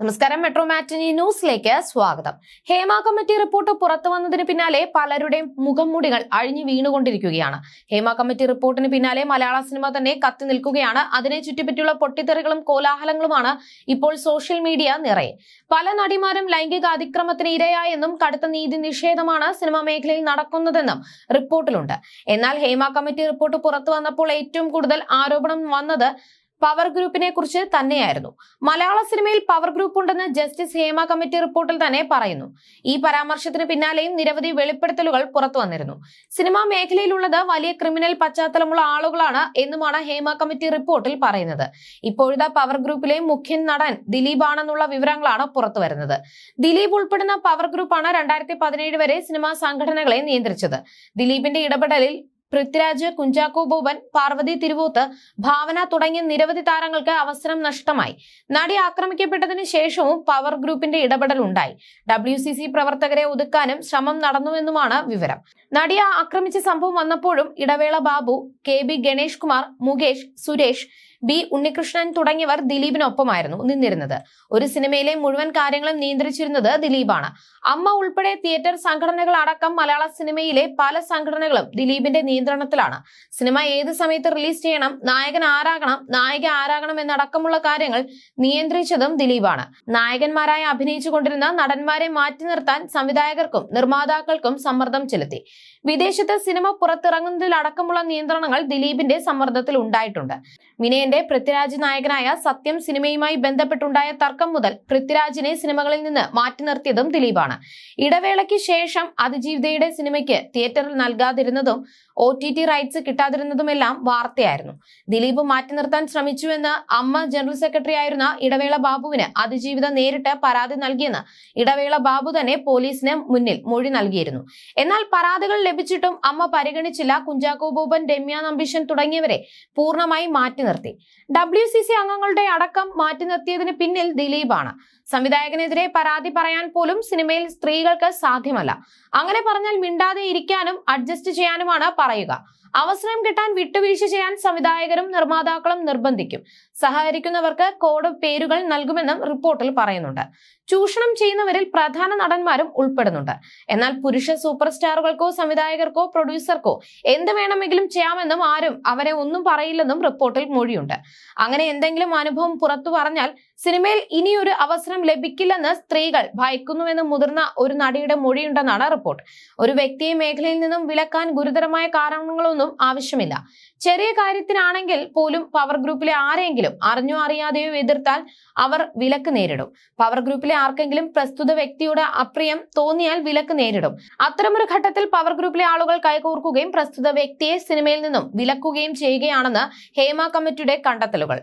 നമസ്കാരം മെട്രോ മാറ്റിനി ന്യൂസിലേക്ക് സ്വാഗതം. ഹേമ കമ്മിറ്റി റിപ്പോർട്ട് പുറത്തു വന്നതിന് പിന്നാലെ പലരുടെയും മുഖംമൂടികൾ അഴിഞ്ഞു വീണുകൊണ്ടിരിക്കുകയാണ്. ഹേമ കമ്മിറ്റി റിപ്പോർട്ടിന് പിന്നാലെ മലയാള സിനിമ തന്നെ കത്തി നിൽക്കുകയാണ്. അതിനെ ചുറ്റിപ്പറ്റിയുള്ള പൊട്ടിത്തെറികളും കോലാഹലങ്ങളുമാണ് ഇപ്പോൾ സോഷ്യൽ മീഡിയ നിറയെ. പല നടിമാരും ലൈംഗിക അതിക്രമത്തിന് ഇരയായെന്നും കടുത്ത നീതി നിഷേധമാണ് സിനിമാ മേഖലയിൽ നടക്കുന്നതെന്നും റിപ്പോർട്ടിലുണ്ട്. എന്നാൽ ഹേമ കമ്മിറ്റി റിപ്പോർട്ട് പുറത്തു വന്നപ്പോൾ ഏറ്റവും കൂടുതൽ ആരോപണം വന്നത് പവർ ഗ്രൂപ്പിനെ കുറിച്ച് തന്നെയായിരുന്നു. മലയാള സിനിമയിൽ പവർ ഗ്രൂപ്പ് ഉണ്ടെന്ന് ജസ്റ്റിസ് ഹേമ കമ്മിറ്റി റിപ്പോർട്ടിൽ തന്നെ പറയുന്നു. ഈ പരാമർശത്തിന് പിന്നാലെയും നിരവധി വെളിപ്പെടുത്തലുകൾ പുറത്തു വന്നിരുന്നു. സിനിമാ മേഖലയിലുള്ളത് വലിയ ക്രിമിനൽ പശ്ചാത്തലമുള്ള ആളുകളാണ് എന്നുമാണ് ഹേമ കമ്മിറ്റി റിപ്പോർട്ടിൽ പറയുന്നത്. ഇപ്പോഴത്തെ പവർ ഗ്രൂപ്പിലെ മുഖ്യ നടൻ ദിലീപ് ആണെന്നുള്ള വിവരങ്ങളാണ് പുറത്തു വരുന്നത്. ദിലീപ് ഉൾപ്പെടുന്ന പവർ ഗ്രൂപ്പാണ് രണ്ടായിരത്തി പതിനേഴ് വരെ സിനിമാ സംഘടനകളെ നിയന്ത്രിച്ചത്. ദിലീപിന്റെ ഇടപെടലിൽ പൃഥ്വിരാജ് കുഞ്ചാക്കോ ബോബൻ പാർവതി തിരുവോത്ത് ഭാവന തുടങ്ങിയ നിരവധി താരങ്ങൾക്ക് അവസരം നഷ്ടമായി. നടി ആക്രമിക്കപ്പെട്ടതിന് ശേഷവും പവർ ഗ്രൂപ്പിന്റെ ഇടപെടൽ ഉണ്ടായി ഡബ്ല്യു സി സി പ്രവർത്തകരെ ഒതുക്കാനും ശ്രമം നടന്നുവെന്നുമാണ് വിവരം. നടിയെ ആക്രമിച്ച സംഭവം വന്നപ്പോഴും Idavela Babu K B Ganesh Kumar Mukesh Suresh B Unnikrishnan തുടങ്ങിയവർ ദിലീപിനൊപ്പമായിരുന്നു നിന്നിരുന്നത്. ഒരു സിനിമയിലെ മുഴുവൻ കാര്യങ്ങളും നിയന്ത്രിച്ചിരുന്നത് ദിലീപാണ്. അമ്മ ഉൾപ്പെടെ തിയേറ്റർ സംഘടനകൾ അടക്കം മലയാള സിനിമയിലെ പല സംഘടനകളും ദിലീപിന്റെ നിയന്ത്രണത്തിലാണ്. സിനിമ ഏത് സമയത്ത് റിലീസ് ചെയ്യണം നായകൻ ആരാകണം നായിക ആരാകണം എന്നടക്കമുള്ള കാര്യങ്ങൾ നിയന്ത്രിച്ചതും ദിലീപാണ്. നായകന്മാരായി അഭിനയിച്ചു കൊണ്ടിരുന്ന നടന്മാരെ മാറ്റി നിർത്താൻ സംവിധായകർക്കും നിർമ്മാതാക്കൾക്കും സമ്മർദ്ദം ചെലുത്തി. വിദേശത്ത് സിനിമ പുറത്തിറങ്ങുന്നതിലടക്കമുള്ള നിയന്ത്രണങ്ങൾ ദിലീപിന്റെ സമ്മർദ്ദത്തിൽ ഉണ്ടായിട്ടുണ്ട്. വിനയന്റെ പൃഥ്വിരാജ് നായകനായ സത്യം സിനിമയുമായി ബന്ധപ്പെട്ടുണ്ടായ തർക്കം മുതൽ പൃഥ്വിരാജിനെ സിനിമകളിൽ നിന്ന് മാറ്റി നിർത്തിയതും ദിലീപാണ്. ഇടവേളയ്ക്ക് ശേഷം അതിജീവിതയുടെ സിനിമയ്ക്ക് തിയേറ്ററിൽ നൽകാതിരുന്നതും ഒ ടി ടി റൈറ്റ്സ് കിട്ടാതിരുന്നതുമെല്ലാം വാർത്തയായിരുന്നു. ദിലീപ് മാറ്റി നിർത്താൻ ശ്രമിച്ചുവെന്ന് അമ്മ ജനറൽ സെക്രട്ടറി ആയിരുന്ന ഇടവേള ബാബുവിന് അതിജീവിത നേരിട്ട് പരാതി നൽകിയെന്ന് ഇടവേള ബാബു തന്നെ പോലീസിന് മുന്നിൽ മൊഴി നൽകിയിരുന്നു. എന്നാൽ പരാതികൾ ലഭിച്ചിട്ടും അമ്മ പരിഗണിച്ചില്ല. കുഞ്ചാക്കോ ബോബൻ രമ്യ നമ്പീശൻ തുടങ്ങിയവരെ പൂർണമായി മാറ്റി നിർത്തി. ഡബ്ല്യു സി സി അംഗങ്ങളുടെ അടക്കം മാറ്റി നിർത്തിയതിന് പിന്നിൽ ദിലീപാണ്. സംവിധായകനെതിരെ പരാതി പറയാൻ പോലും സിനിമയിൽ സ്ത്രീകൾക്ക് സാധ്യമല്ല. അങ്ങനെ പറഞ്ഞാൽ മിണ്ടാതെ ഇരിക്കാനും അഡ്ജസ്റ്റ് ചെയ്യാനുമാണ് പറയുക. അവസരം കിട്ടാൻ വിട്ടുവീഴ്ച ചെയ്യാൻ സംവിധായകരും നിർമ്മാതാക്കളും നിർബന്ധിക്കും. സഹകരിക്കുന്നവർക്ക് കോഡ് പേരുകൾ നൽകുമെന്നും റിപ്പോർട്ടിൽ പറയുന്നുണ്ട്. ചൂഷണം ചെയ്യുന്നവരിൽ പ്രധാന നടന്മാരും ഉൾപ്പെടുന്നുണ്ട്. എന്നാൽ പുരുഷ സൂപ്പർ സ്റ്റാറുകൾക്കോ സംവിധായകർക്കോ പ്രൊഡ്യൂസർക്കോ എന്ത് വേണമെങ്കിലും ചെയ്യാമെന്നും ആരും അവരെ ഒന്നും പറയില്ലെന്നും റിപ്പോർട്ടിൽ മൊഴിയുണ്ട്. അങ്ങനെ എന്തെങ്കിലും അനുഭവം പുറത്തു പറഞ്ഞാൽ സിനിമയിൽ ഇനിയൊരു അവസരം ലഭിക്കില്ലെന്ന് സ്ത്രീകൾ ഭയക്കുന്നുവെന്ന് മുതിർന്ന ഒരു നടിയുടെ മൊഴിയുണ്ടെന്നാണ് റിപ്പോർട്ട്. ഒരു വ്യക്തിയെ മേഖലയിൽ നിന്നും വിലക്കാൻ ഗുരുതരമായ കാരണങ്ങളൊന്നും ആവശ്യമില്ല. ചെറിയ കാര്യത്തിനാണെങ്കിൽ പോലും പവർ ഗ്രൂപ്പിലെ ആരെങ്കിലും അറിഞ്ഞോ അറിയാതെയോ എതിർത്താൽ അവർ വിലക്ക് നേരിടും. പവർ ഗ്രൂപ്പിലെ ആർക്കെങ്കിലും പ്രസ്തുത വ്യക്തിയുടെ അപ്രിയം തോന്നിയാൽ വിലക്ക് നേരിടും. അത്തരമൊരു ഘട്ടത്തിൽ പവർ ഗ്രൂപ്പിലെ ആളുകൾ കൈകോർക്കുകയും പ്രസ്തുത വ്യക്തിയെ സിനിമയിൽ നിന്നും വിലക്കുകയും ചെയ്യുകയാണെന്ന് ഹേമ കമ്മിറ്റിയുടെ കണ്ടെത്തലുകൾ.